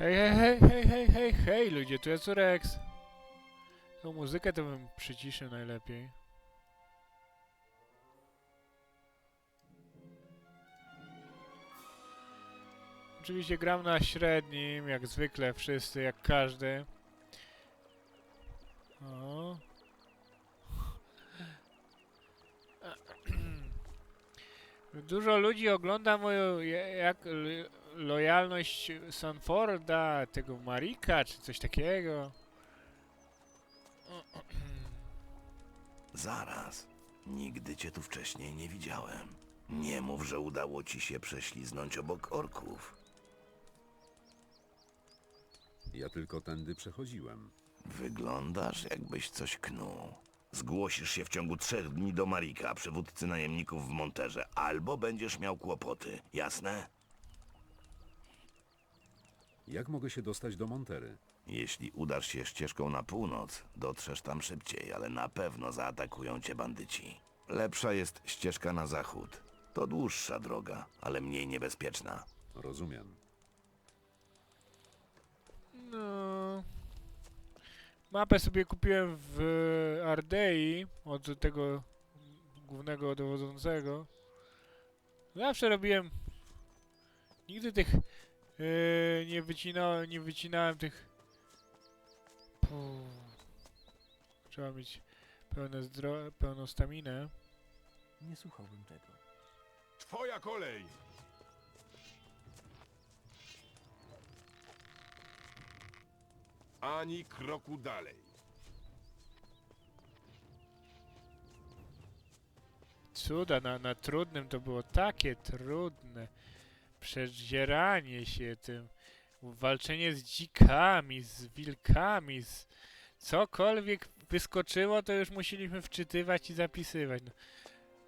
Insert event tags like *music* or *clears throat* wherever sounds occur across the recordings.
Hej, hej, hej, hej, hej, hej, ludzie, tu jest Rex. Tą muzykę to bym przyciszył najlepiej. Oczywiście gram na średnim, jak zwykle wszyscy, jak każdy. O. *clears throat* Dużo ludzi ogląda moją ja- jak lojalność Sanforda, tego Marika, czy coś takiego. Zaraz. Nigdy cię tu wcześniej nie widziałem. Nie mów, że udało ci się prześliznąć obok orków. Ja tylko tędy przechodziłem. Wyglądasz, jakbyś coś knuł. Zgłosisz się w ciągu trzech dni do Marika, przywódcy najemników w Monterze, albo będziesz miał kłopoty. Jasne? Jak mogę się dostać do Montery? Jeśli udasz się ścieżką na północ, dotrzesz tam szybciej, ale na pewno zaatakują cię bandyci. Lepsza jest ścieżka na zachód. To dłuższa droga, ale mniej niebezpieczna. Rozumiem. No. Mapę sobie kupiłem w Ardei od tego głównego dowodzącego. Zawsze robiłem. Nigdy tych. Yy, nie wycinałem, nie wycinałem tych. Puh. Trzeba mieć pełne zdro pełną staminę. Nie słuchałbym tego. Twoja kolej! Ani kroku dalej. Cuda, na, na trudnym to było takie trudne. Przedzieranie się tym, walczenie z dzikami, z wilkami, z cokolwiek wyskoczyło, to już musieliśmy wczytywać i zapisywać. No.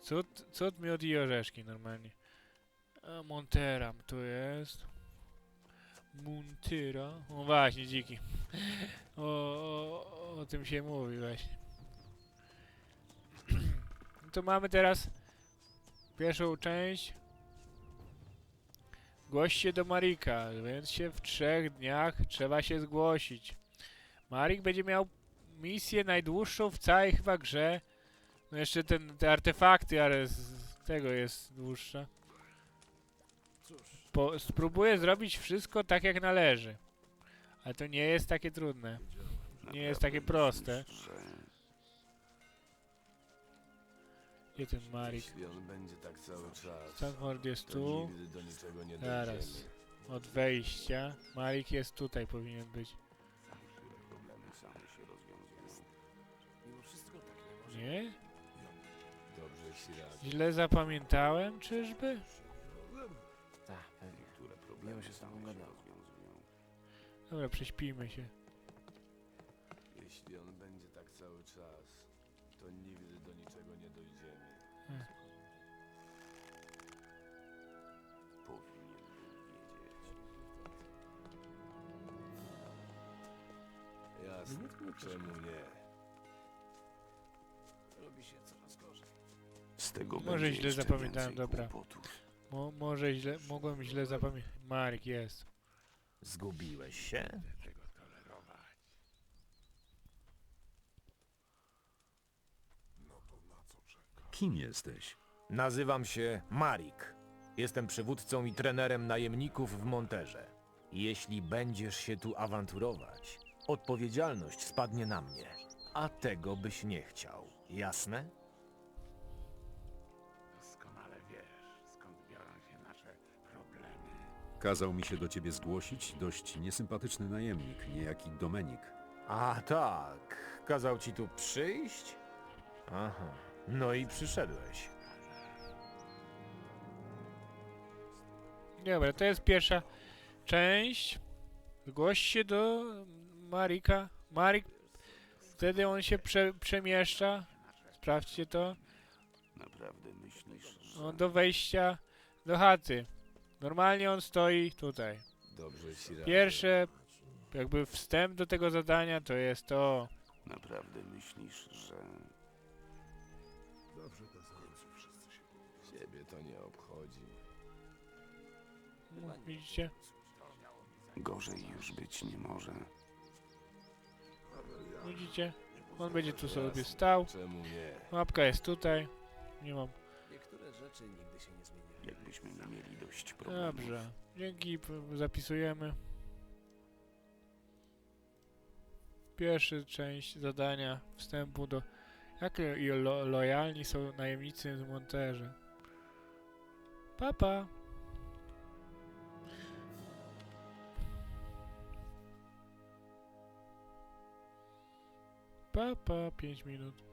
Cud, cud miód i orzeszki normalnie. A Montera tu jest. Montera. O właśnie, dziki. O, o, o tym się mówi właśnie. No *clears throat* to mamy teraz pierwszą część. Głoś się do Marika, więc się w trzech dniach trzeba się zgłosić. Marik będzie miał misję najdłuższą w całej chyba grze. No jeszcze ten, te artefakty, ale z tego jest dłuższa. Po, spróbuję zrobić wszystko tak jak należy. Ale to nie jest takie trudne. Nie jest takie proste. Gdzie ten Marik? Jeśli on będzie tak cały czas, Stanford jest to tu. nigdy do niczego nie Zaraz. dojdziemy. Od wejścia. Marik jest tutaj, powinien być. Problemy same się rozwiązują. Mimo wszystko tak nie może. Nie? Dobrze ci radzi. Źle zapamiętałem, czyżby? Tak, pewnie. Niektóre Miło problemy się z tobą same się gadało. rozwiązują. Dobra, prześpijmy się. Jeśli on będzie tak cały czas, to nigdy do niczego nie dojdziemy. Hmm. Powinien był wiedzieć. Jasne, czemu nie? Robi się coraz gorzej. Z tego Może będzie źle jeszcze zapamiętałem, więcej dobra. kłopotów. Mo może źle, mogłem źle zapamiętać. Marik jest. Zgubiłeś się? Tego tolerować. No to na co czeka? Kim jesteś? Nazywam się Marik. Jestem przywódcą i trenerem najemników w Monterze. Jeśli będziesz się tu awanturować, odpowiedzialność spadnie na mnie. A tego byś nie chciał. Jasne? Doskonale wiesz, skąd biorą się nasze problemy. Kazał mi się do ciebie zgłosić dość niesympatyczny najemnik, niejaki Domenik. A tak, kazał ci tu przyjść? Aha, no i przyszedłeś. Dobra, to jest pierwsza część. Zgłoś się do Marika. Marik, wtedy on się prze, przemieszcza. Sprawdźcie to. Naprawdę myślisz, że... On do wejścia do chaty. Normalnie on stoi tutaj. Dobrze ci radzę. Pierwsze, jakby wstęp do tego zadania to jest to. Naprawdę myślisz, że... Dobrze to skończy, wszyscy się Ciebie to nie obchodzi. Widzicie? Gorzej już być nie może. Widzicie? On będzie tu sobie stał. Czemu nie? Mapka jest tutaj. Nie mam. Niektóre rzeczy nigdy się nie zmieniają. Jakbyśmy nie mieli dość problemów. Dobrze. Dzięki, zapisujemy. Pierwsza część zadania wstępu do... Jak lo, lojalni są najemnicy z Monterze. Papa. Papa, 5 minut.